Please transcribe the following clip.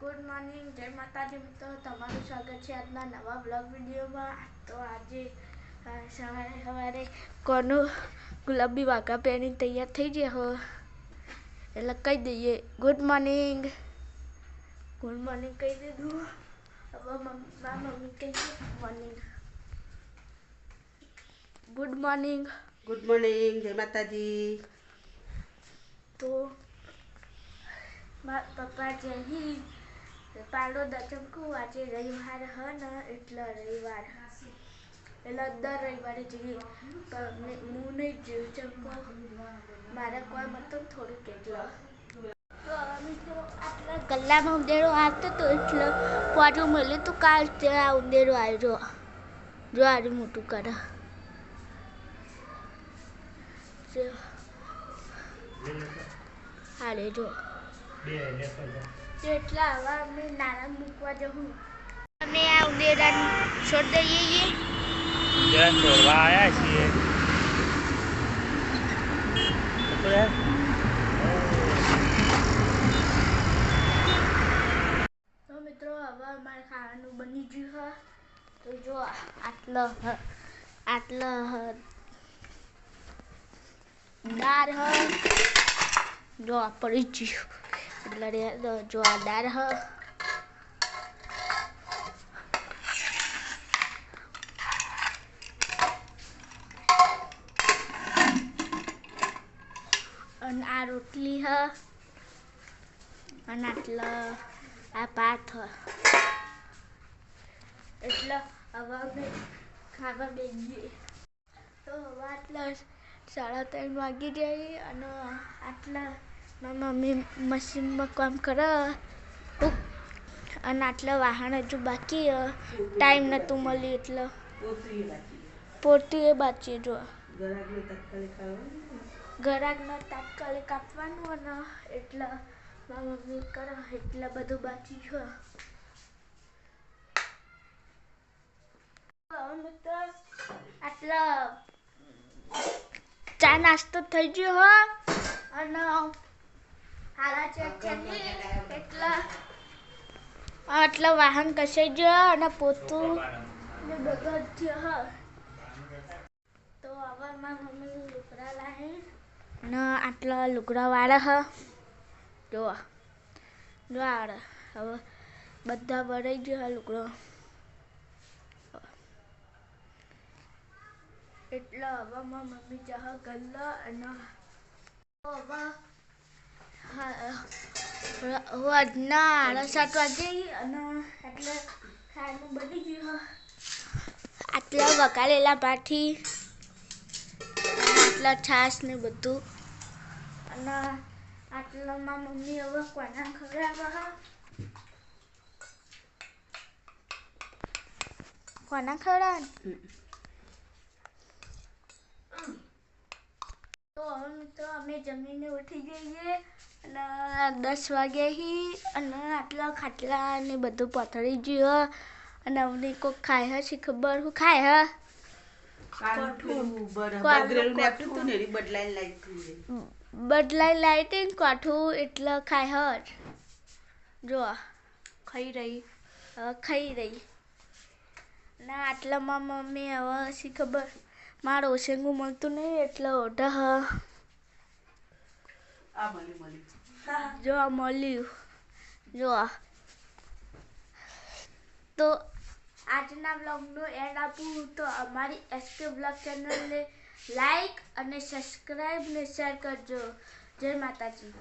Good morning જય માતાજી. મિત્રો તમારું સ્વાગત છે આજના નવા બ્લોગ વિડીયોમાં. તો આજે સવારે સવારે કોનું ગુલાબી વાઘા પહેરીને તૈયાર થઈ ગયા હો. એટલે કહી દઈએ ગુડ મોર્નિંગ ગુડ મોર્નિંગ કહી દીધું. હવે મમ્મી મમ્મી કહી દે morning good morning good morning જય માતાજી. તો મારા પપ્પા જઈ પાડો દચમકું આજે રવિવાર હ ને એટલે રવિવાર એટલે દર રવિવારે જઈએ. પણ હું નહીં જીવ ચમકો મારા કોઈ મતલબ થોડુંક કેટલો તો આટલા ગલ્લામાં ઉંદેરો આવતો હતો એટલે પાછું મળ્યું તું કાલ ત્યાં આ ઉંદેરો આવ્યો. જો આજે મોટું કરે હારે જો. એટલા હવે અમે નાના મૂકવા જવું અમે આ ઉંદેરાને છોડ દઈએ. જરા ચોરવા આવ્યા છીએ. તો મિત્રો હવે અમારે ખાવાનું બની ગયું હા. તો જો આટલો આટલો દાળ હ. જો પડી ગયું. દાળ હ અને આ રોટલી હ અને આટલો આ ભાત હ એટલે હવે અમે ખાવા બેસીએ તો હવે આટલા સાડા ત્રણ વાગી જાય અને આટલા મારી મમ્મી મશીનમાં કામ કરે અને આટલા વાહન હજુ બાકી. ટાઈમ નહોતું મળ્યું એટલે. પોતું એ બાકી જો ગરાગને તાત્કાલિક આપવાનું અને એટલે મારી મમ્મી કરે એટલે બધું બાકી છે. હવે આટલા ચા નાસ્તો થઈ ગયો હો. અને હારા ચેક કરી એટલે આટલા વાહન કસાઈ ગયો અને પોતું ને બધું જ થયો હ. તો હવે મારી મમ્મી લુગડા લાવી ને આટલા લુકડા વાળા હ. જો હવે બધા ભરાઈ ગયો લુકડો એટલા એટલે હવે મારા મમ્મી જહ ગલ્લા અને હવે વધના સાડા સાત અને એટલે બની ગયું આટલા વકાલેલા પાઠી આટલા છાશ ને બધું. અને આટલામાં મમ્મી હવે કોના ખવડાવવા કોના ખવડાવવા તો હવે તો અમે જમીને ઉઠી જઈએ અને દસ વાગે હી અને આટલા ખાટલા ને બધું પથળી ગયો. અને અમને કોક ખાય હશે ખબર? હું ખાય હ? બદલાઈને બદલાઈ લાઈટિંગ કાઠું એટલે ખાય હર જો. ખાઈ રહી. ખાઈ રહી. ના આટલામાં મમ્મી હવે શી ખબર? મારું ઓશેંગું મળતું નહીં એટલે ઓઢા. આ મળ્યું મળ્યું. જો આ મળ્યું. જો આ. તો આજના બ્લોગનું એન્ડ આપું તો અમારી એસકે બ્લોગ ચેનલને લાઈક અને સબસ્ક્રાઈબ ને શેર કરજો. જય માતાજી.